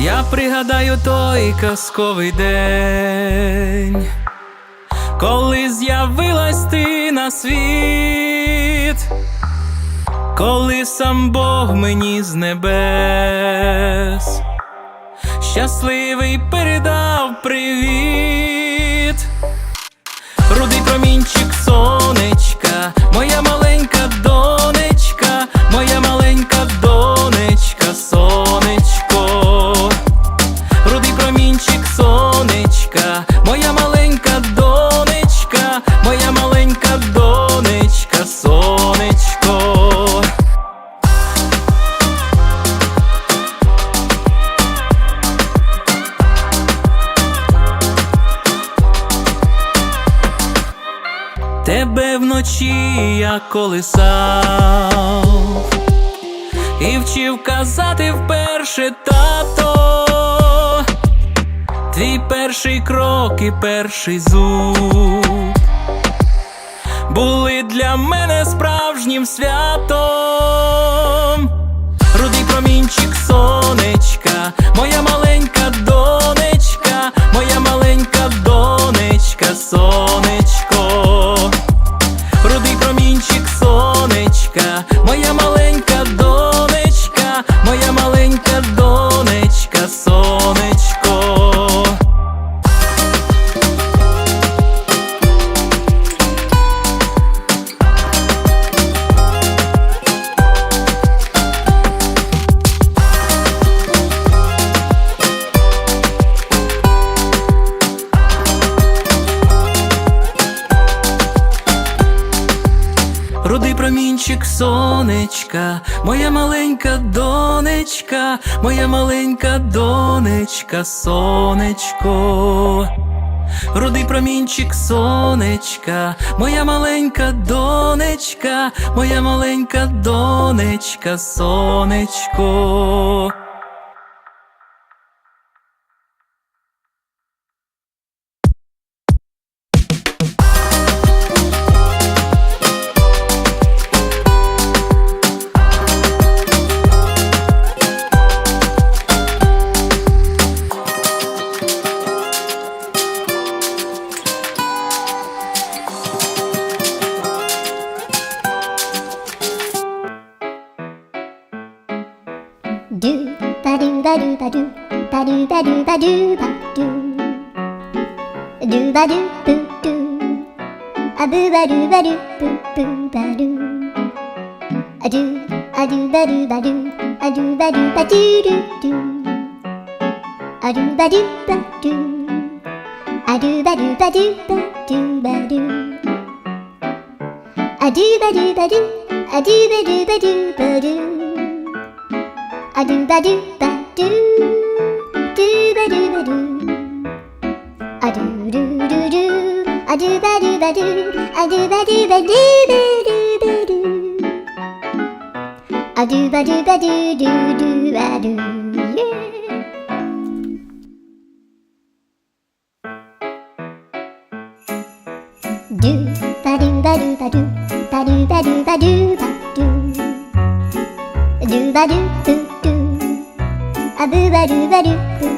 Я пригадаю той казковий день, коли з'явилась ти на світ, коли сам Бог мені з небес, щасливий передав привіт, Вночі я колисав і вчив казати вперше тато, твій перший крок і перший зуб були для мене справжнім святом. Сонечко. Моя маленька донечка, моя маленька донечка, сонечко. Рудий промінчик сонечка, моя маленька донечка, моя маленька донечка, сонечко. ba doo, doo ba doo boo doo, a boo ba doo ba doo boo boo ba doo, a doo a doo ba doo ba doo, a doo ba doo ba doo doo doo, a doo ba doo ba doo, a doo ba doo ba doo ba doo ba doo, a doo ba doo ba doo, a doo ba doo ba doo ba doo, a doo ba doo ba doo do ba do ba do a do do do do a do ba do ba do a do ba do ba do ba do ba do a do ba do ba do do do ba do yeah do ba do ba do ba do ba do ba do ba do ba do do ba do boo do a boo ba do ba do boo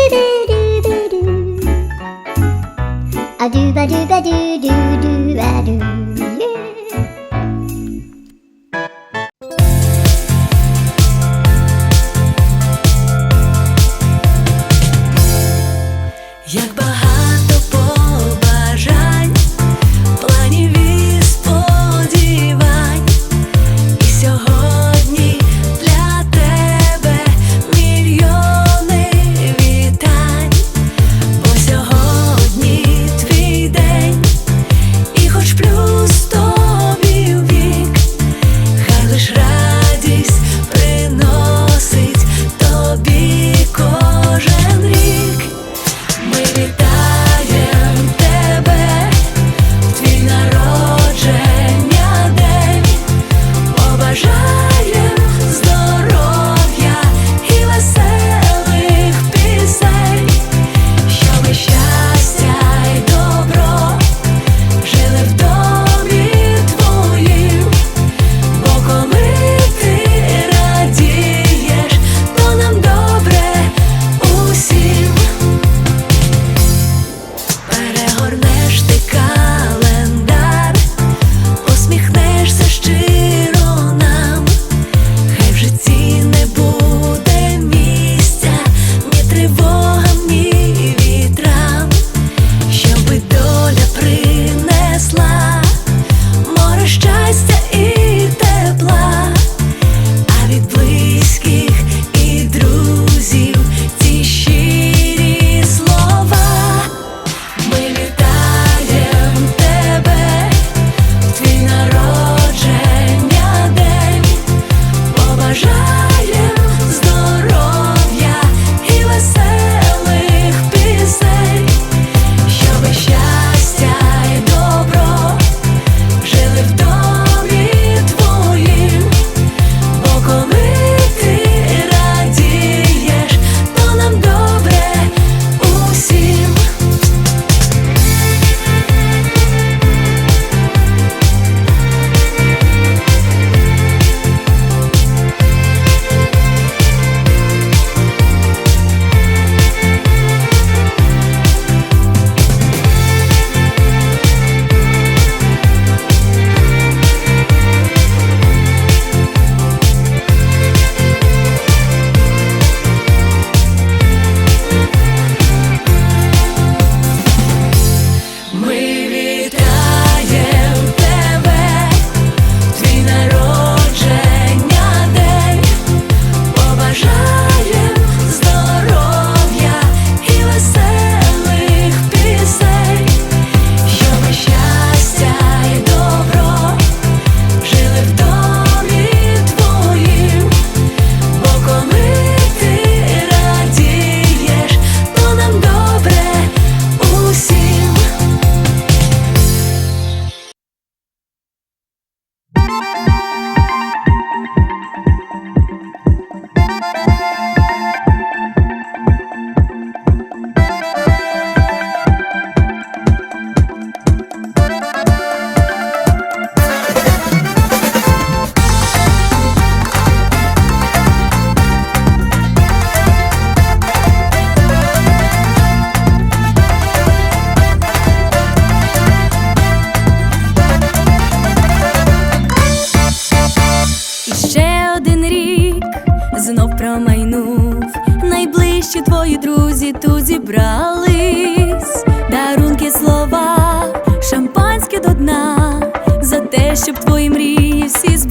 друзі тут зібрались, дарунки слова, шампанське до дна, за те, щоб твої мрії всі збувались.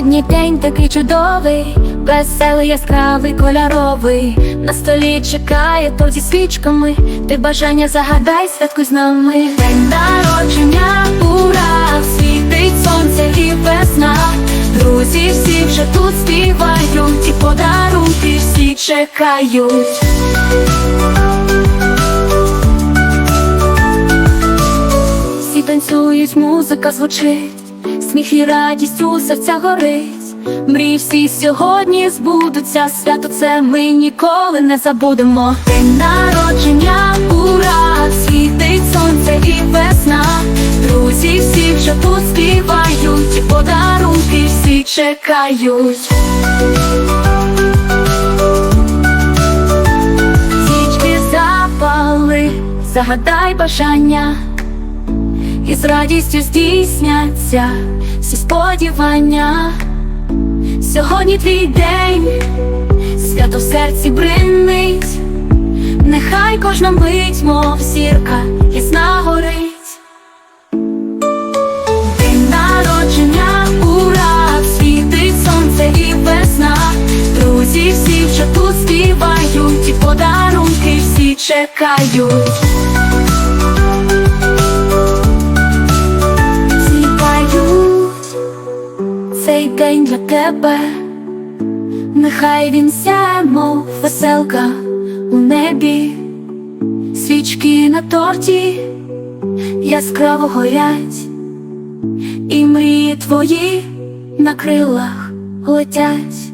Сьогодні день такий чудовий, веселий, яскравий, кольоровий. На столі чекає торт зі свічками. Ти бажання загадай, святкуй з нами. День народження, ура! Світить сонце і весна. Друзі всі вже тут співають, і подарунки всі чекають. Всі танцюють, музика звучить, сміх і радість у серця горить. Мрії всі сьогодні збудуться, свято це ми ніколи не забудемо. День народження, ура, світить сонце і весна. Друзі всі вже тут співають, і подарунки всі чекають. Свічки запали, загадай бажання і з радістю здійсняться всі сподівання. Сьогодні твій день, свято в серці бринить, нехай кожна мить, мов зірка, ясна горить. Друзі всі вже тут співають, і подарунки всі чекають. Цей день для тебе, нехай він сяє, мов веселка у небі, свічки на торті яскраво горять, і мрії твої на крилах летять.